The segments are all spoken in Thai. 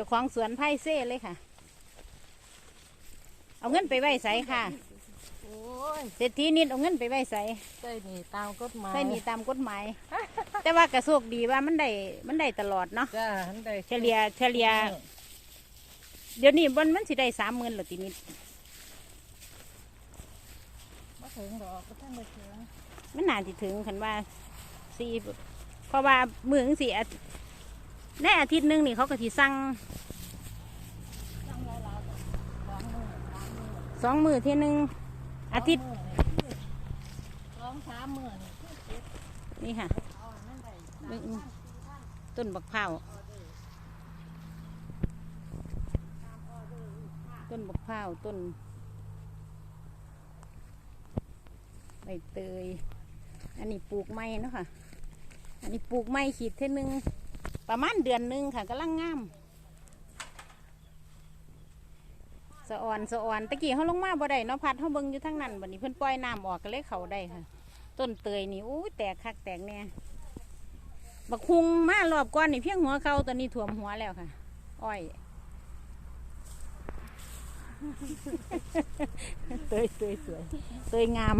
จ้าของสวนไผ่เซ่เลยค่ะ เอาเงินไปไว้ใส่ค่ะโอ้ยเศรษฐีนิดเอาเงินไปไว้ใส่ใส่นี่ตามกฎหมายใส่หนีตามกฎหมาย แต่ว่ากระโชคดีว่ามันได้มันได้ตลอดเนาะจ้าหันได้เฉลี่ยเฉลี่ยเดี๋ยวนี้บนมันสิได้สามหมื่นหรอทีนิดมาถึงดอกก็ท่านได้ถึงมันน่าจะถึงคันว่าสี่เพราะว่ามือจั่งสี่ ในอาทิตย์หนึงนี่เขาก็สิสั่งซังสองมือสามมือสองมือที่หนึ่งอาทิตย์สองสามมือนี่คือเก็บนี่ค่ะต้นบักพร้าต้นบักพร้าต้นใบเตย อันนี้ปลูกไม้เนาะค่ะ อันนี้ปลูกไม้ขีดเท่นึง ประมาณเดือนหนึงค่ะกำลังงามสะออนสะออนตะกี้เขาลงมาบ่ได้เนาะพัดเขาเบิงอยู่ทั้งนั้นบัดนี้เพิ่นปล่อยน้ำออกก็เลยเขาได้ค่ะ ต้นเตยนี่อู้ยแตกคักแตกแน่บักคุงมารอบก่อนนี่เพียงหัวเขาตอนนี้ถ่วมหัวแล้วค่ะ อ้อยเตยเตยสวยเตยงาม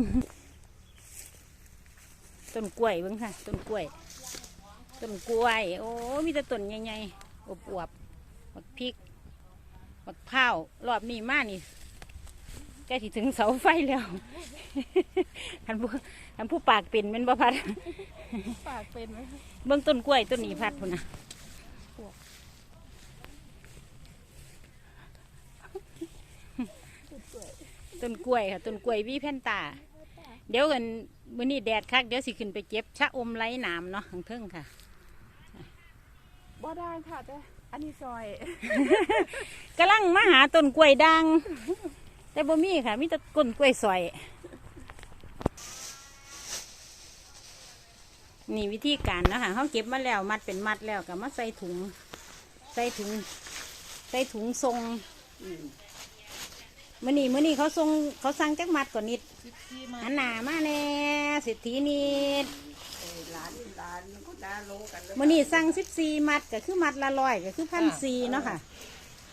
ต้นกล้วยเบิ่งค่ะ ต้นกล้วย ต้นกล้วย โอ้มีแต่ต้นใหญ่ๆอวบๆบักพริกบักเผาวรอบนี้มานี่ใกล้สิถึงเสาไฟแล้วทันผู้ทันผู้ปากเป็นแมันบ่พัด ปากเป็นไหมเบื้องต้นกล้วยต้นนี้พัดพุ่นนะต้นกล้วยค่ะต้นกล้วยวีแพนตา เดี๋ยวกันมื้อนี้แดดคักเดี๋ยวสิขึ้นไปเก็บชะอมไร้หนามเนาะข้างเทิงค่ะ บ่ได้ค่ะแต่อันนี้ซอยกำลังมาหาต้นกล้วยด่างแต่บ่มีค่ะมีแต่ก้นกล้วยสอย นี่วิธีการเนาะคะเขาเก็บมาแล้วมัดเป็นมัดแล้วก็มาใส่ถุง ใส่ถุง ใส่ถุงทรงมื่อนี้มื่อนี้เขาทรงเขาสั่งจักมัดก่อนนิดสิบสี่มาหันหนามาแน่เศรษฐีนิด ร้านร้านก็น่ารู้กันเลยมื่อนี้สั่งสิบสี่มัดก็คือมัดละร้อยก็คือพันสี่เนาะค่ะ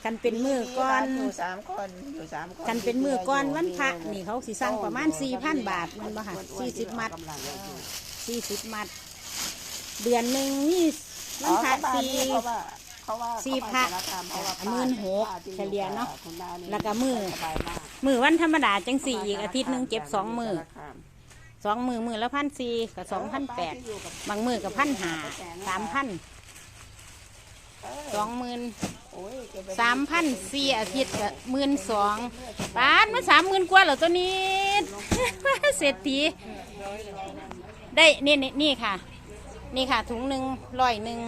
กันเป็นมือก่อนอยู่สามคนอยู่สามคนกันเป็นมือก่อนวันพระนี่เขาสิสั่งประมาณสี่พันบาทแมันบ่ค่ะสี่สิบมัดกำลังอยู่สี่สิบมัด เดือนหนึ่งนี่วันพระสี่ เพราะว่าเพราะว่าสี่พระเพราะว่าหมื่นหกเฉลี่ยเนาะคุณน้านี่แล้วก็มื้อ สบายมาก มือวันธรรมดาจังสี่อีกอาทิตย์หนึ่งเก็บสองมือ สารคาม สองมือมือละพันสี่กับสองพันแปดบางมือกับพันหาสามพันสองหมื่นสามพันสี่อาทิตย์กับหมื่นสองปานมาสามหมื่นกว่าเหรอตัวนี้เศรษฐีได้นี่นี่นี่ค่ะ นี่ค่ะ ถุงหนึ่งร้อยหนึ่ง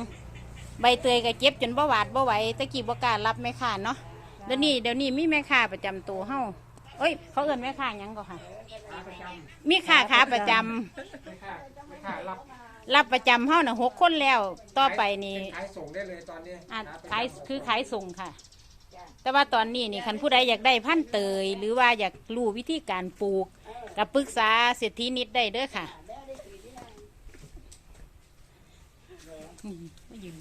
ใบเตยก็เก็บจนบ่หวาดบ่ไหวตะกี้บ่กล้ารับแม่ค้าเนาะเดี๋ยวนี้เดี๋ยวนี้มีแม่ค้าประจำตัวเฮา เอ้ย เขาเอิ้นแม่ค้าหยังก็ค่ะมีค้าขาประจำรับประจำเฮาน่ะหกคนแล้ว ต่อไปนี่ขายส่งได้เลยตอนนี้อะขายคือขายส่งค่ะ แต่ว่าตอนนี้นี่คันผู้ใดอยากได้พันธุ์เตย หรือว่าอยากรู้วิธีการปลูกก็ปรึกษาเศรษฐีนิดได้เด้อค่ะอืมไม่ยืน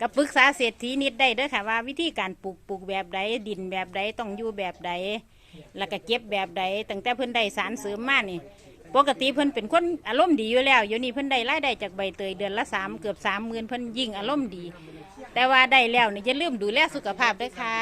ก็ปรึกษาเศรษฐีนิดได้เด้อค่ะว่าวิธีการปลูกปลูกแบบใดดินแบบใดต้องอยู่แบบใดแล้วก็เก็บแบบใดตั้งแต่เพิ่นได้สารเสริมมานี่ ปกติเพิ่นเป็นคนอารมณ์ดีอยู่แล้วเดี๋ยวนี้เพิ่นได้รายได้จากใบเตยเดือนละสามเกือบสามหมื่นเพิ่นยิ่งอารมณ์ดี แต่ว่าได้แล้วนี่อย่าลืมดูแลสุขภาพด้วยค่ะ